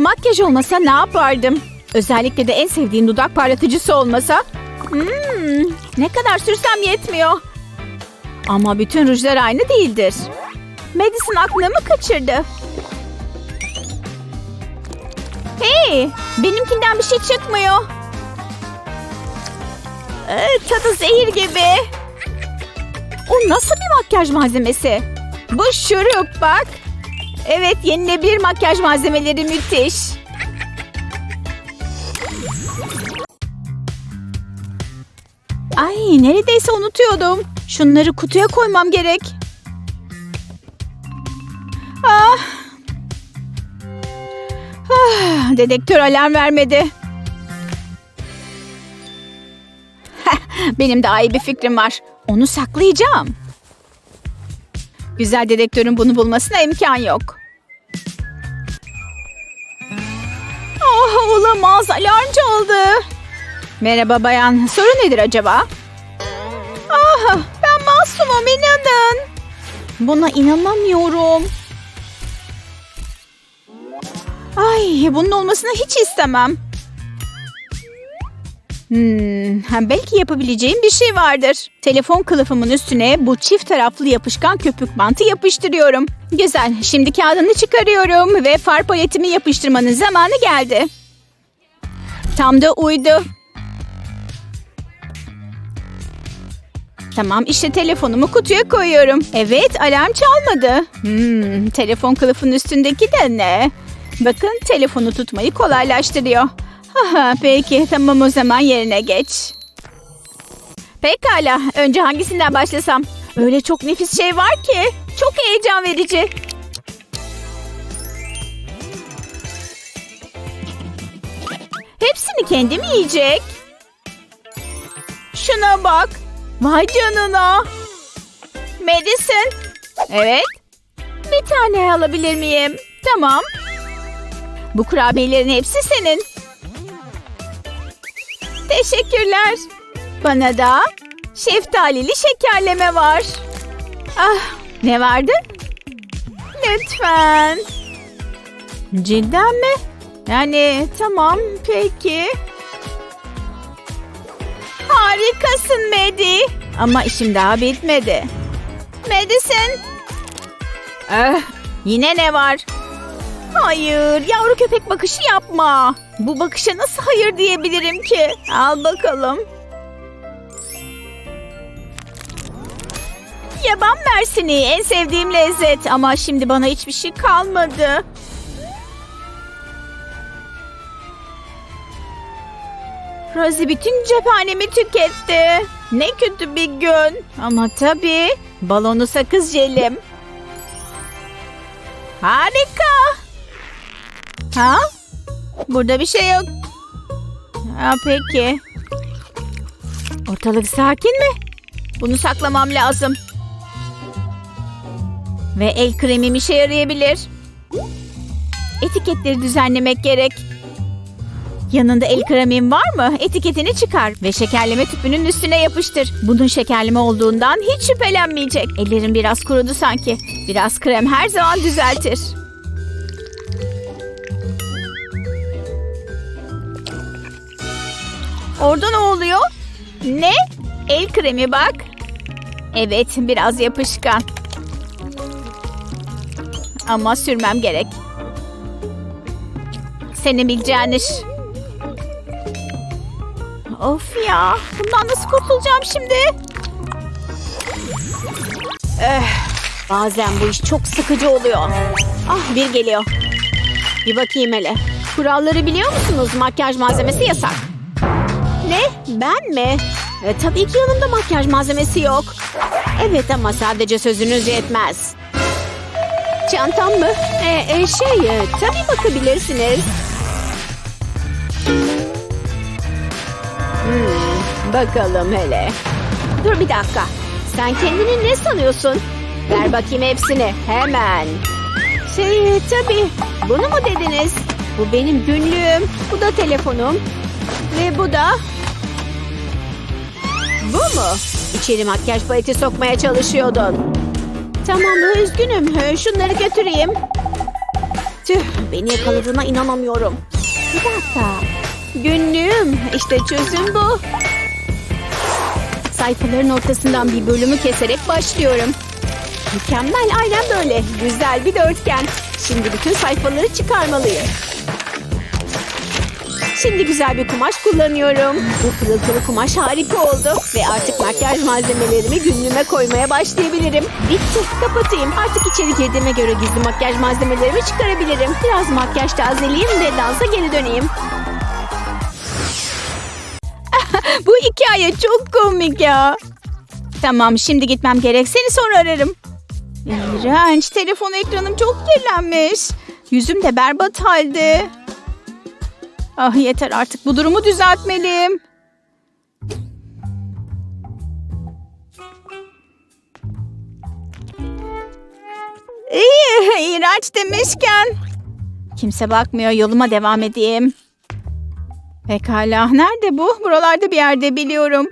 Makyaj olmasa ne yapardım? Özellikle de en sevdiğim dudak parlatıcısı olmasa. Hmm, ne kadar sürsem yetmiyor. Ama bütün rujlar aynı değildir. Madison aklımı kaçırdı. Hey, benimkinden bir şey çıkmıyor. Ee, tadı zehir gibi. O nasıl bir makyaj malzemesi? Bu şurup bak. Evet yenilebilir makyaj malzemeleri müthiş. Ay neredeyse unutuyordum. Şunları kutuya koymam gerek. Ah. Ah, dedektör alarm vermedi. Benim daha iyi bir fikrim var. Onu saklayacağım. Güzel dedektörün bunu bulmasına imkan yok. Olamaz alarm çaldı. Merhaba bayan sorun nedir acaba? Ah ben masumum inanın. Buna inanamıyorum. Ay bunun olmasını hiç istemem. Hmm, belki yapabileceğim bir şey vardır. Telefon kılıfımın üstüne bu çift taraflı yapışkan köpük bantı yapıştırıyorum. Güzel. Şimdi kağıdını çıkarıyorum ve far paletimi yapıştırmanın zamanı geldi. Tam da uydu. Tamam işte telefonumu kutuya koyuyorum. Evet alarm çalmadı. Hmm, telefon kılıfının üstündeki de ne? Bakın telefonu tutmayı kolaylaştırıyor. Haha, peki tamam o zaman yerine geç. Pekala önce hangisinden başlasam? Öyle çok nefis şey var ki. Çok heyecan verici. Hepsini kendim yiyecek. Şuna bak. Vay canına. Madison. Evet. Bir tane alabilir miyim? Tamam. Bu kurabiyelerin hepsi senin. Teşekkürler. Bana da şeftalili şekerleme var. Ah, ne vardı? Lütfen. Cidden mi? Yani tamam peki. Harikasın Medi. Ama işim daha bitmedi. Madison. Ah, yine ne var? Hayır, yavru köpek bakışı yapma. Bu bakışa nasıl hayır diyebilirim ki? Al bakalım. Yaban mersini en sevdiğim lezzet ama şimdi bana hiçbir şey kalmadı. Rosie bütün cephanemi tüketti. Ne kötü bir gün. Ama tabii balonu sakız jelim. Harika. Ha? Burada bir şey yok. Ha, peki. Ortalık sakin mi? Bunu saklamam lazım. Ve el kremim işe yarayabilir. Etiketleri düzenlemek gerek. Yanında el kremin var mı? Etiketini çıkar ve şekerleme tüpünün üstüne yapıştır. Bunun şekerleme olduğundan hiç şüphelenmeyecek. Ellerim biraz kurudu sanki. Biraz krem her zaman düzeltir. Orada ne oluyor? Ne? El kremi bak. Evet, biraz yapışkan. Ama sürmem gerek. Senin bileceğin iş. Of ya, bundan nasıl kurtulacağım şimdi? Eh, bazen bu iş çok sıkıcı oluyor. Ah, bir geliyor. Bir bakayım hele. Kuralları biliyor musunuz? Makyaj malzemesi yasak. Ne? Ben mi? E, tabii ki yanımda makyaj malzemesi yok. Evet ama sadece sözünüz yetmez. Çantam mı? E, e, şey, e, tabii bakabilirsiniz. Hmm, bakalım hele. Dur bir dakika. Sen kendini ne sanıyorsun? Ver bakayım hepsini. Hemen. Şey, tabii. Bunu mu dediniz? Bu benim günlüğüm. Bu da telefonum. Ve bu da... Bu mu? İçeri makyaj paleti sokmaya çalışıyordun. Tamam üzgünüm. Şunları götüreyim. Tüh beni yakaladığına inanamıyorum. Bir dakika. Günlüğüm. İşte çözüm bu. Sayfaların ortasından bir bölümü keserek başlıyorum. Mükemmel aynen böyle. Güzel bir dörtgen. Şimdi bütün sayfaları çıkarmalıyım. Şimdi güzel bir kumaş kullanıyorum. Bu pırıltılı kumaş harika oldu. Ve artık makyaj malzemelerimi günlüğüme koymaya başlayabilirim. Bitti. Kapatayım. Artık içeri girdiğime göre gizli makyaj malzemelerimi çıkarabilirim. Biraz makyaj tazeleyeyim ve dansa geri döneyim. Bu hikaye çok komik ya. Tamam şimdi gitmem gerek. Seni sonra ararım. İğrenç. Telefon ekranım çok kirlenmiş. Yüzüm de berbat halde. Ah yeter artık bu durumu düzeltmeliyim. İyi, iğrenç demişken. Kimse bakmıyor yoluma devam edeyim. Pekala nerede bu? Buralarda bir yerde biliyorum.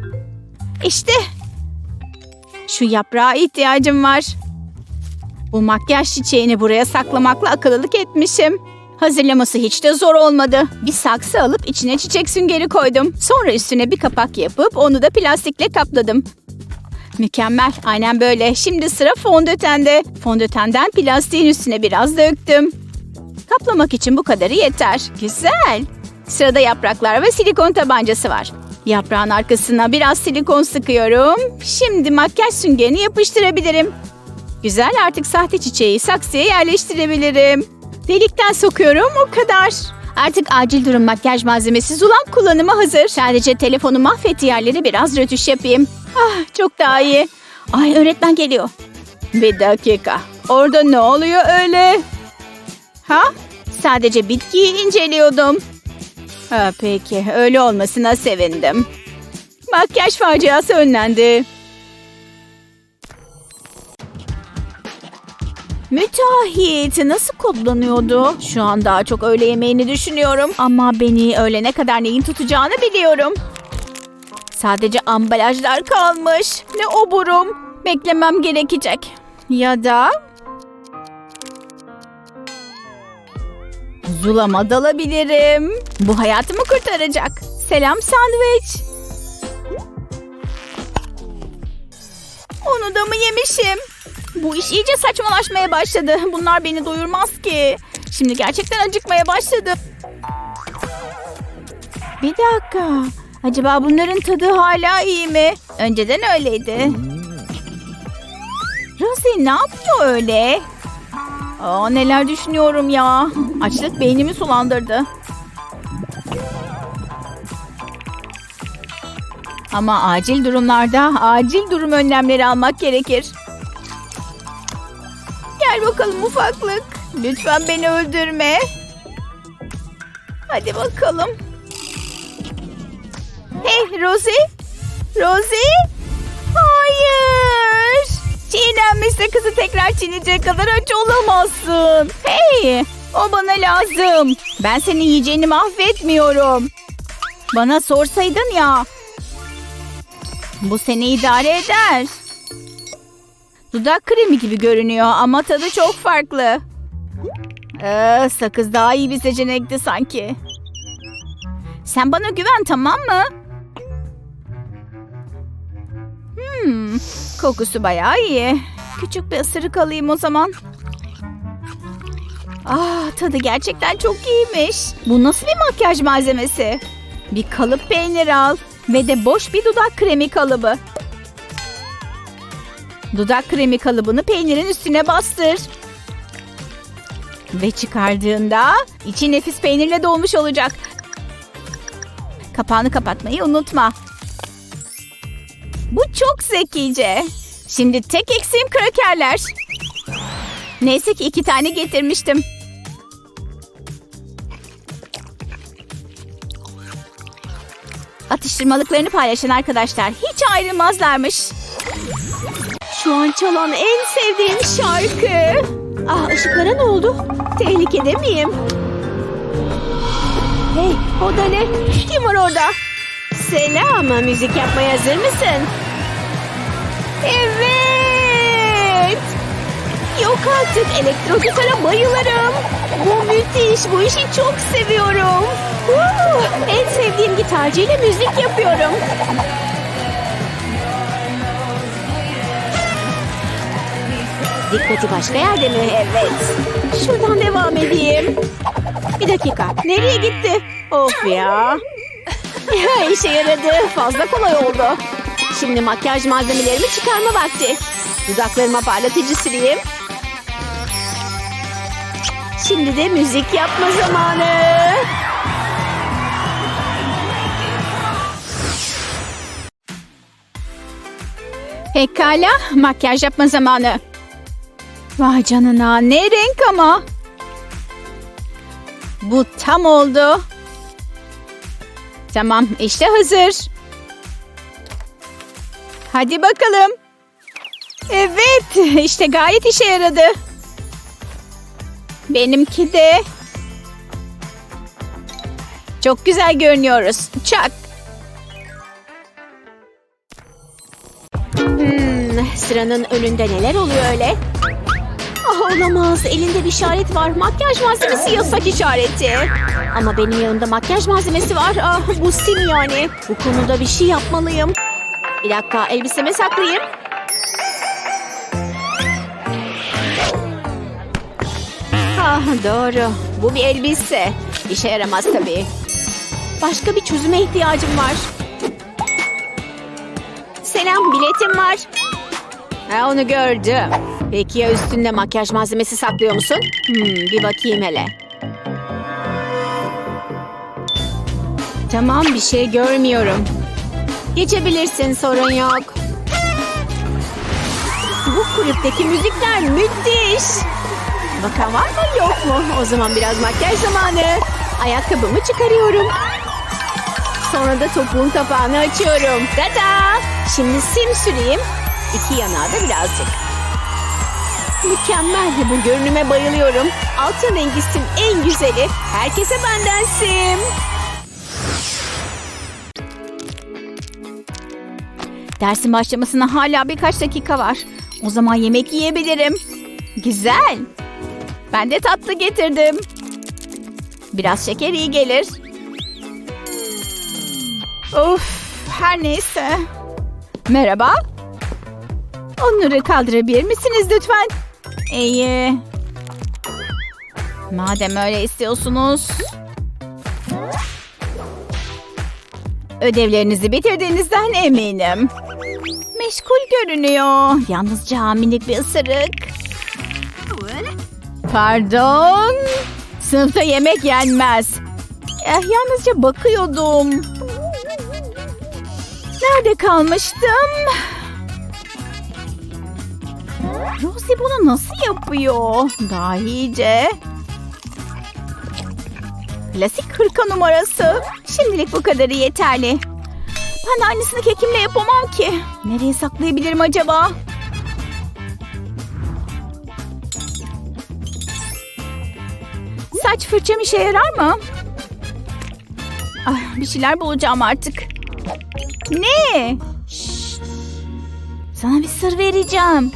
İşte. Şu yaprağa ihtiyacım var. Bu makyaj çiçeğini buraya saklamakla akıllılık etmişim. Hazırlaması hiç de zor olmadı. Bir saksı alıp içine çiçek süngeri koydum. Sonra üstüne bir kapak yapıp onu da plastikle kapladım. Mükemmel. Aynen böyle. Şimdi sıra fondötende. Fondötenden plastiğin üstüne biraz döktüm. Kaplamak için bu kadarı yeter. Güzel. Sırada yapraklar ve silikon tabancası var. Yaprağın arkasına biraz silikon sıkıyorum. Şimdi makyaj süngerini yapıştırabilirim. Güzel artık sahte çiçeği saksıya yerleştirebilirim. Delikten sokuyorum o kadar. Artık acil durum makyaj malzemesi zulan kullanıma hazır. Sadece telefonu mahvetti yerleri biraz rötuş yapayım. Ah çok daha iyi. Ay öğretmen geliyor. Bir dakika. Orada ne oluyor öyle? Ha? Sadece bitkiyi inceliyordum. Ha, peki öyle olmasına sevindim. Makyaj faciası önlendi. Müteahhit nasıl kodlanıyordu? Şu an daha çok öğle yemeğini düşünüyorum. Ama beni öğlene kadar neyin tutacağını biliyorum. Sadece ambalajlar kalmış. Ne oburum. Beklemem gerekecek. Ya da... Zulama dalabilirim. Bu hayatımı kurtaracak. Selam sandviç. Onu da mı yemişim? Bu iş iyice saçmalaşmaya başladı. Bunlar beni doyurmaz ki. Şimdi gerçekten acıkmaya başladım. Bir dakika. Acaba bunların tadı hala iyi mi? Önceden öyleydi. Rosie ne yapıyor öyle? Aa, neler düşünüyorum ya. Açlık beynimi sulandırdı. Ama acil durumlarda acil durum önlemleri almak gerekir. Gel bakalım ufaklık. Lütfen beni öldürme. Hadi bakalım. Hey Rosie. Rosie. Hayır. Çiğnenmişse kızı tekrar çiğneyecek kadar aç olamazsın. Hey. O bana lazım. Ben senin yiyeceğini mahvetmiyorum. Bana sorsaydın ya. Bu seni idare eder. Dudak kremi gibi görünüyor ama tadı çok farklı. Ee, sakız daha iyi bir seçenekti sanki. Sen bana güven tamam mı? Hmm, kokusu bayağı iyi. Küçük bir ısırık alayım o zaman. Ah, tadı gerçekten çok iyiymiş. Bu nasıl bir makyaj malzemesi? Bir kalıp peynir al ve de boş bir dudak kremi kalıbı. Dudak kremi kalıbını peynirin üstüne bastır. Ve çıkardığında içi nefis peynirle dolmuş olacak. Kapağını kapatmayı unutma. Zekice. Şimdi tek eksiğim krakerler. Neyse ki iki tane getirmiştim. Atıştırmalıklarını paylaşan arkadaşlar hiç ayrılmazlarmış. Şu an çalan en sevdiğim şarkı. Ah ışıklara ne oldu? Tehlikede miyim? Hey o da ne? Kim var orada? Selam müzik yapmaya hazır mısın? Evet. Yok artık elektro gitara bayılırım. Bu müthiş. Bu işi çok seviyorum. Woo! En sevdiğim gitarcıyla müzik yapıyorum. Dikkati başka yerde mi? Evet. Şuradan devam edeyim. Bir dakika. Nereye gitti? Of ya. İşe yaradı. Fazla kolay oldu. Şimdi makyaj malzemelerimi çıkarma vakti. Dudaklarıma parlatıcı süreyim. Şimdi de müzik yapma zamanı. Pekala, makyaj yapma zamanı. Vay canına, ne renk ama. Bu tam oldu. Tamam, işte hazır. Hadi bakalım. Evet, işte gayet işe yaradı. Benimki de. Çok güzel görünüyoruz. Çak. Hmm, sıranın önünde neler oluyor öyle? Ah olamaz. Elinde bir işaret var. Makyaj malzemesi yasak işareti. Ama benim yanımda makyaj malzemesi var. Ah bu sim yani. Bu konuda bir şey yapmalıyım. Bir dakika elbiseme saklayayım. Ah doğru. Bu bir elbise. İşe yaramaz tabii. Başka bir çözüme ihtiyacım var. Selam, biletim var. Ha, onu gördüm. Peki ya üstünde makyaj malzemesi saklıyor musun? Hmm, bir bakayım hele. Tamam, bir şey görmüyorum. Geçebilirsin, sorun yok. Bu kulüpteki müzikler müthiş. Bakan var mı yok mu? O zaman biraz makyaj zamanı. Ayakkabımı çıkarıyorum. Sonra da topuğun kapağını açıyorum. Tada! Şimdi sim süreyim. İki yanağı da birazcık. Mükemmel. Bu görünüme bayılıyorum. Altın rengi sim en güzeli. Herkese benden sim. Dersin başlamasına hala birkaç dakika var. O zaman yemek yiyebilirim. Güzel. Ben de tatlı getirdim. Biraz şeker iyi gelir. Of, her neyse. Merhaba. Onları kaldırabilir misiniz lütfen? İyi. Madem öyle istiyorsunuz. Ödevlerinizi bitirdiğinizden eminim. Meşgul görünüyor. Yalnızca minik bir ısırık. Pardon. Sınıfta yemek yenmez. Eh, yalnızca bakıyordum. Nerede kalmıştım? Rosie bunu nasıl yapıyor? Daha iyice. Klasik hırka numarası. Şimdilik bu kadarı yeterli. Ben de aynısını kekimle yapamam ki. Nereye saklayabilirim acaba? Saç fırçam işe yarar mı? Ah, bir şeyler bulacağım artık. Ne? Şşt. Sana bir sır vereceğim.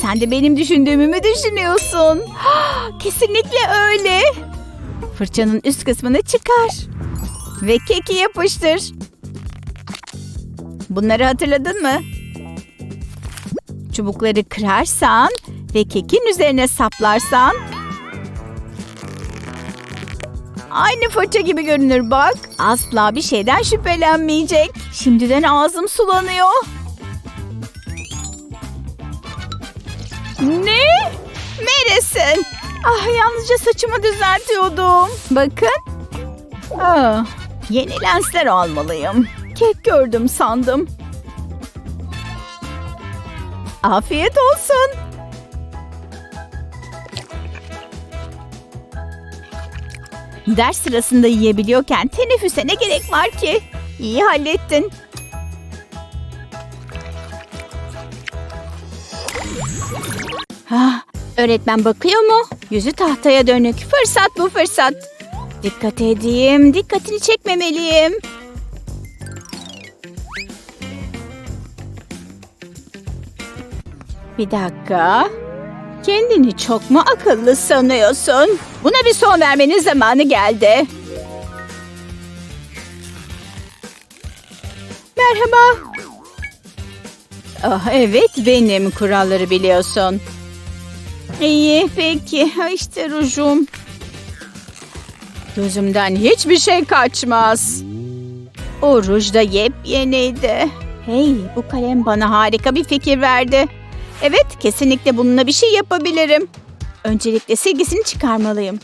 Sen de benim düşündüğümü mü düşünüyorsun? Kesinlikle öyle. Fırçanın üst kısmını çıkar. Ve keki yapıştır. Bunları hatırladın mı? Çubukları kırarsan ve kekin üzerine saplarsan aynı fırça gibi görünür bak. Asla bir şeyden şüphelenmeyecek. Şimdiden ağzım sulanıyor. Ne? Neresin? Ah yalnızca saçımı düzeltiyordum. Bakın. Ah, yeni lensler almalıyım. Kek gördüm sandım. Afiyet olsun. Ders sırasında yiyebiliyorken teneffüse ne gerek var ki? İyi hallettin. Ah, öğretmen bakıyor mu? Yüzü tahtaya dönük. Fırsat bu fırsat. Dikkat edeyim. Dikkatini çekmemeliyim. Bir dakika. Kendini çok mu akıllı sanıyorsun? Buna bir son vermenin zamanı geldi. Merhaba. Ah, evet benim kuralları biliyorsun. İyi peki işte rujum. Gözümden hiçbir şey kaçmaz. O ruj da yepyeniydi. Hey bu kalem bana harika bir fikir verdi. Evet kesinlikle bununla bir şey yapabilirim. Öncelikle silgisini çıkarmalıyım.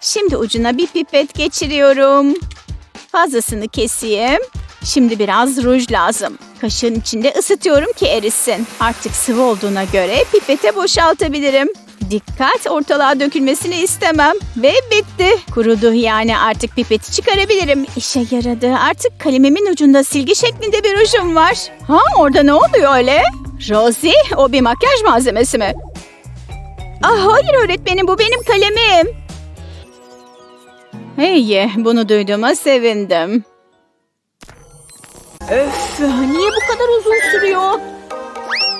Şimdi ucuna bir pipet geçiriyorum. Fazlasını keseyim. Şimdi biraz ruj lazım. Kaşığın içinde ısıtıyorum ki erisin. Artık sıvı olduğuna göre pipete boşaltabilirim. Dikkat ortalığa dökülmesini istemem. Ve bitti. Kurudu yani artık pipeti çıkarabilirim. İşe yaradı. Artık kalemimin ucunda silgi şeklinde bir rujum var. Ha orada ne oluyor öyle? Rosie o bir makyaj malzemesi mi? Ah hayır öğretmenim bu benim kalemim. Hey bunu duyduğuma sevindim. Öf, niye bu kadar uzun sürüyor?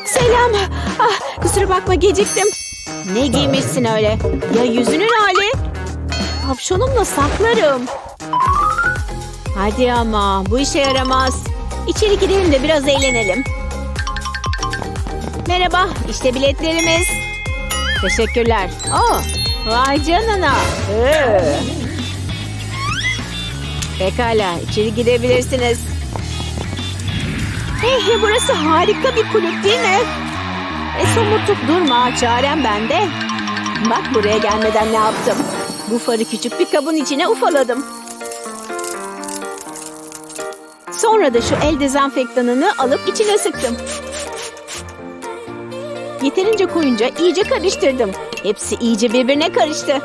Selam. Ah, kusura bakma geciktim. Ne giymişsin öyle? Ya yüzünün hali? Kapşonumla saklarım. Hadi ama bu işe yaramaz. İçeri girelim de biraz eğlenelim. Merhaba, işte biletlerimiz. Teşekkürler. Oh, vay canına. Ee. Pekala, içeri gidebilirsiniz. Hey, burası harika bir kulüp değil mi? E somurtup durma, çarem bende. Bak buraya gelmeden ne yaptım. Bu farı küçük bir kabın içine ufaladım. Sonra da şu el dezenfektanını alıp içine sıktım. Yeterince koyunca iyice karıştırdım. Hepsi iyice birbirine karıştı.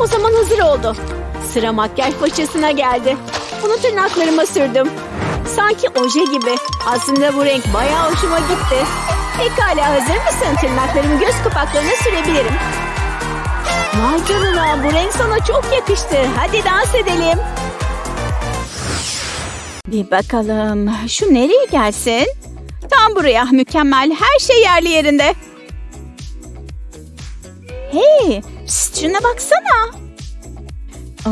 O zaman hazır oldu. Sıra makyaj fırçasına geldi. Onu tırnaklarıma sürdüm. Sanki oje gibi. Aslında bu renk bayağı hoşuma gitti. Pekala hazır mısın? Tırnaklarımı göz kapaklarına sürebilirim. Vay canına bu renk sana çok yakıştı. Hadi dans edelim. Bir bakalım şu nereye gelsin? Tam buraya mükemmel her şey yerli yerinde. Hey pst, şuna baksana.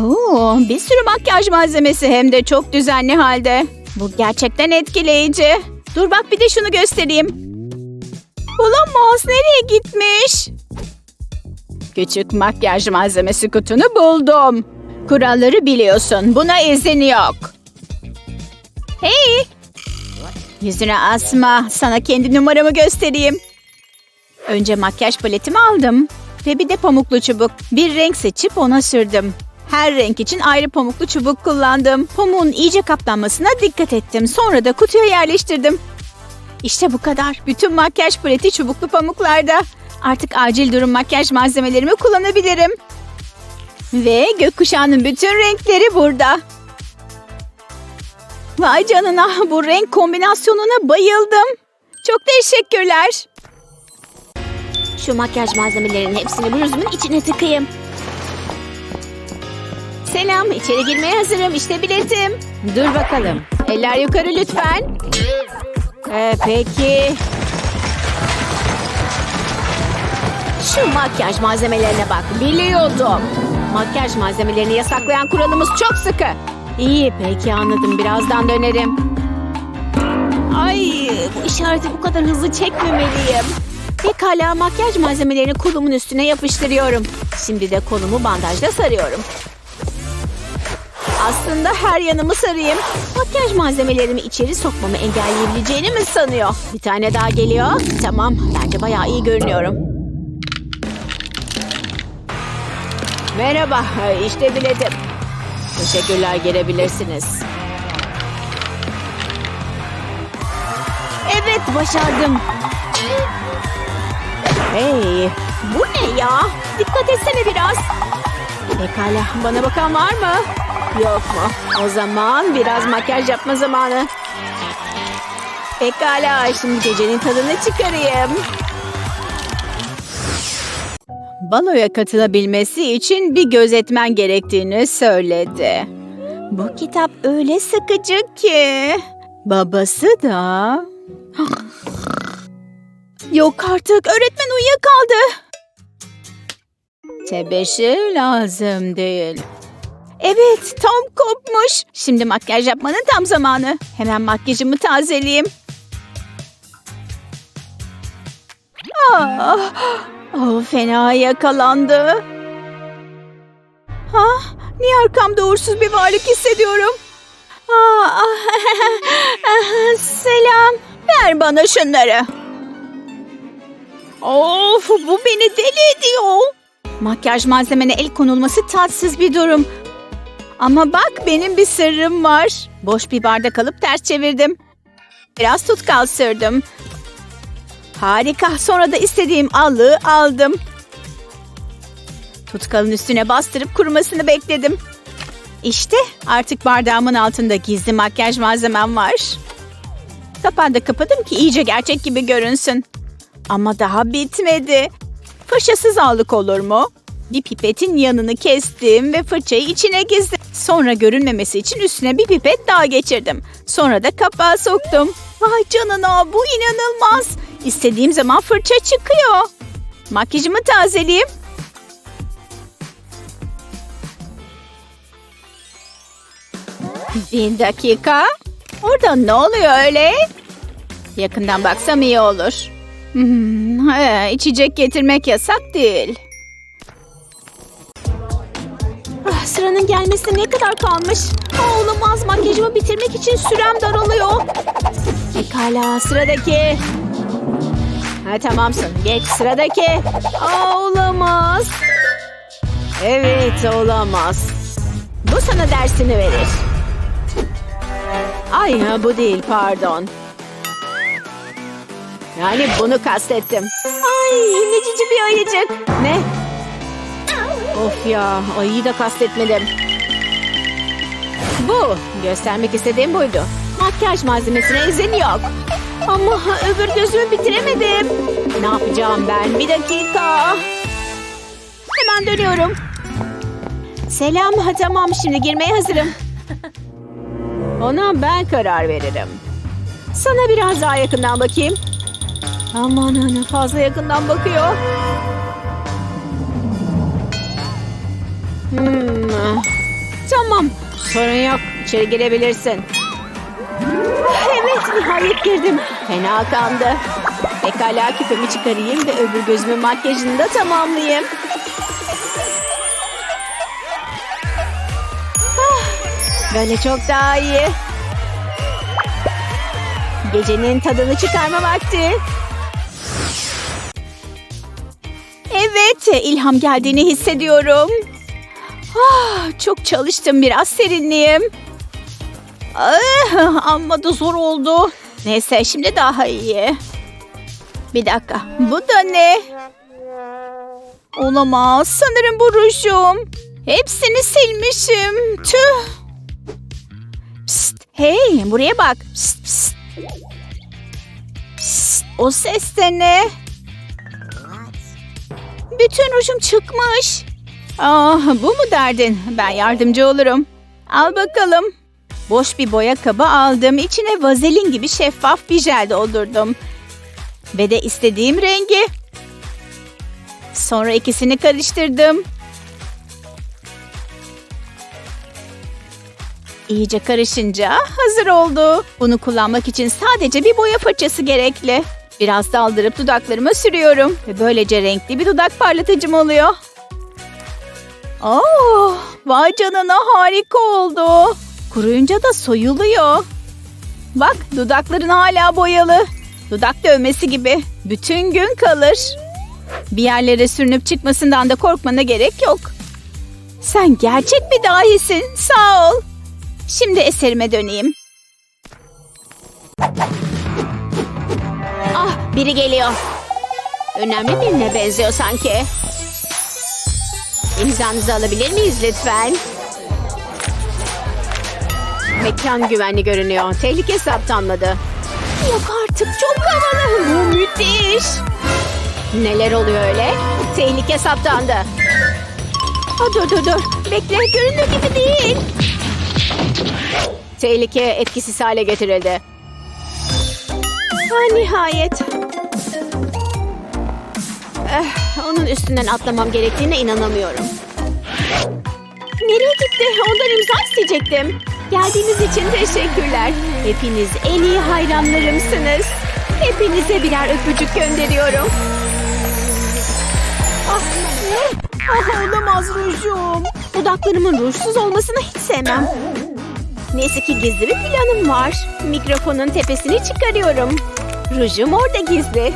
Oo, bir sürü makyaj malzemesi hem de çok düzenli halde. Bu gerçekten etkileyici. Dur bak bir de şunu göstereyim. Olamaz nereye gitmiş? Küçük makyaj malzemesi kutunu buldum. Kuralları biliyorsun buna izin yok. Hey! Yüzüne asma. Sana kendi numaramı göstereyim. Önce makyaj paletimi aldım. Ve bir de pamuklu çubuk. Bir renk seçip ona sürdüm. Her renk için ayrı pamuklu çubuk kullandım. Pamuğun iyice kaplanmasına dikkat ettim. Sonra da kutuya yerleştirdim. İşte bu kadar. Bütün makyaj paleti çubuklu pamuklarda. Artık acil durum makyaj malzemelerimi kullanabilirim. Ve gökkuşağının bütün renkleri burada. Vay canına bu renk kombinasyonuna bayıldım. Çok teşekkürler. Şu makyaj malzemelerinin hepsini bluzumun içine tıkayım. Selam, içeri girmeye hazırım. İşte biletim. Dur bakalım. Eller yukarı lütfen. Ee, peki. Şu makyaj malzemelerine bak. Biliyordum. Makyaj malzemelerini yasaklayan kuralımız çok sıkı. İyi, peki anladım. Birazdan dönerim. Ay, bu işareti bu kadar hızlı çekmemeliyim. Pekala makyaj malzemelerini kolumun üstüne yapıştırıyorum. Şimdi de kolumu bandajla sarıyorum. Aslında her yanımı sarayım. Makyaj malzemelerimi içeri sokmamı engelleyebileceğini mi sanıyor? Bir tane daha geliyor. Tamam, bence bayağı iyi görünüyorum. Merhaba, işte biletim. Teşekkürler, gelebilirsiniz. Evet, başardım. Hey, bu ne ya? Dikkat etsene biraz. Pekala, bana bakan var mı? Yok mu? O zaman biraz makyaj yapma zamanı. Pekala, şimdi gecenin tadını çıkarayım. Baloya katılabilmesi için bir gözetmen gerektiğini söyledi. Bu kitap öyle sıkıcı ki. Babası da... Yok artık öğretmen uyuyakaldı. Tebeşir lazım değil. Evet, tam kopmuş. Şimdi makyaj yapmanın tam zamanı. Hemen makyajımı tazeleyeyim. Ah, oh, fena yakalandı. Ha, niye arkamda uğursuz bir varlık hissediyorum? Ah, selam. Ver bana şunları. Of, bu beni deli ediyor. Makyaj malzemene el konulması tatsız bir durum. Ama bak benim bir sırrım var. Boş bir bardak alıp ters çevirdim. Biraz tutkal sürdüm. Harika. Sonra da istediğim allığı aldım. Tutkalın üstüne bastırıp kurumasını bekledim. İşte artık bardağımın altında gizli makyaj malzemem var. Kapağı da kapadım ki iyice gerçek gibi görünsün. Ama daha bitmedi. Fırçasız allık olur mu? Bir pipetin yanını kestim ve fırçayı içine gizledim. Sonra görünmemesi için üstüne bir pipet daha geçirdim. Sonra da kapağı soktum. Vay canına bu inanılmaz. İstediğim zaman fırça çıkıyor. Makyajımı tazeleyeyim. Bir dakika. Orada ne oluyor öyle? Yakından baksam iyi olur. Hmm, içecek getirmek yasak değil. Sıranın gelmesine ne kadar kalmış? Aa, olamaz makyajımı bitirmek için sürem daralıyor. Pekala sıradaki. Ha, tamamsın geç sıradaki. Aa, olamaz. Evet olamaz. Bu sana dersini verir. Ay ha, bu değil pardon. Yani bunu kastettim. Ay ne cici bir ayıcık. Ne? Of ya ayıyı da kastetmedim. Bu. Göstermek istediğim buydu. Makyaj malzemesine izin yok. Ama öbür gözümü bitiremedim. Ne yapacağım ben? Bir dakika. Hemen dönüyorum. Selam. Tamam şimdi girmeye hazırım. Ona ben karar veririm. Sana biraz daha yakından bakayım. Aman ana fazla yakından bakıyor. Hmm. Tamam. Sorun yok. İçeri girebilirsin. Evet nihayet girdim. Fena kandı. Pekala küpemi çıkarayım ve öbür gözümün makyajını da tamamlayayım. Ah, Böyle çok daha iyi. Gecenin tadını çıkarma vakti. Evet, ilham geldiğini hissediyorum. Ah, çok çalıştım biraz serinleyeyim. Ah, amma da zor oldu. Neyse şimdi daha iyi. Bir dakika, bu da ne? Olamaz, sanırım bu rujum. Hepsini silmişim. Tüh. Psst, hey buraya bak. Psst, psst. Psst, o ses de ne? Bütün rujum çıkmış. Ah, bu mu derdin? Ben yardımcı olurum. Al bakalım. Boş bir boya kabı aldım. İçine vazelin gibi şeffaf bir jel doldurdum. Ve de istediğim rengi. Sonra ikisini karıştırdım. İyice karışınca hazır oldu. Bunu kullanmak için sadece bir boya fırçası gerekli. Biraz daldırıp dudaklarıma sürüyorum. Ve böylece renkli bir dudak parlatıcım oluyor. Oh, vay canına harika oldu. Kuruyunca da soyuluyor. Bak dudakların hala boyalı. Dudak dövmesi gibi. Bütün gün kalır. Bir yerlere sürünüp çıkmasından da korkmana gerek yok. Sen gerçek bir dahisin. Sağ ol. Şimdi eserime döneyim. Ah biri geliyor. Önemli birine benziyor sanki. İmzanızı alabilir miyiz lütfen? Mekan güvenli görünüyor. Tehlike saptanmadı. Yok artık çok havalı. Bu müthiş. Neler oluyor öyle? Tehlike saptandı. Ha, dur dur dur. Bekle göründüğü gibi değil. Tehlike etkisiz hale getirildi. Ha, nihayet. Onun üstünden atlamam gerektiğine inanamıyorum. Nereye gitti? Ondan imza isteyecektim. Geldiğiniz için teşekkürler. Hepiniz en iyi hayranlarımsınız. Hepinize birer öpücük gönderiyorum. Ah, olamaz rujum. Dudaklarımın rujsuz olmasını hiç sevmem. Neyse ki gizli bir planım var. Mikrofonun tepesini çıkarıyorum. Rujum orada gizli.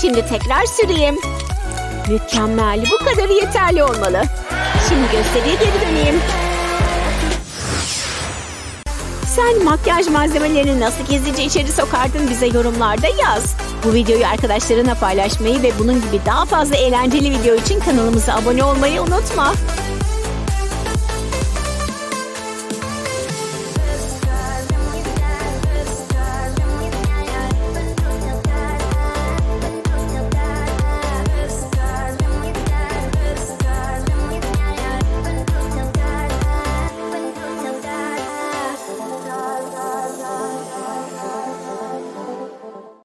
Şimdi tekrar süreyim. Mükemmel. Bu kadarı yeterli olmalı. Şimdi gösteriye geri döneyim. Sen makyaj malzemelerini nasıl gizlice içeri sokardın bize yorumlarda yaz. Bu videoyu arkadaşlarına paylaşmayı ve bunun gibi daha fazla eğlenceli video için kanalımıza abone olmayı unutma.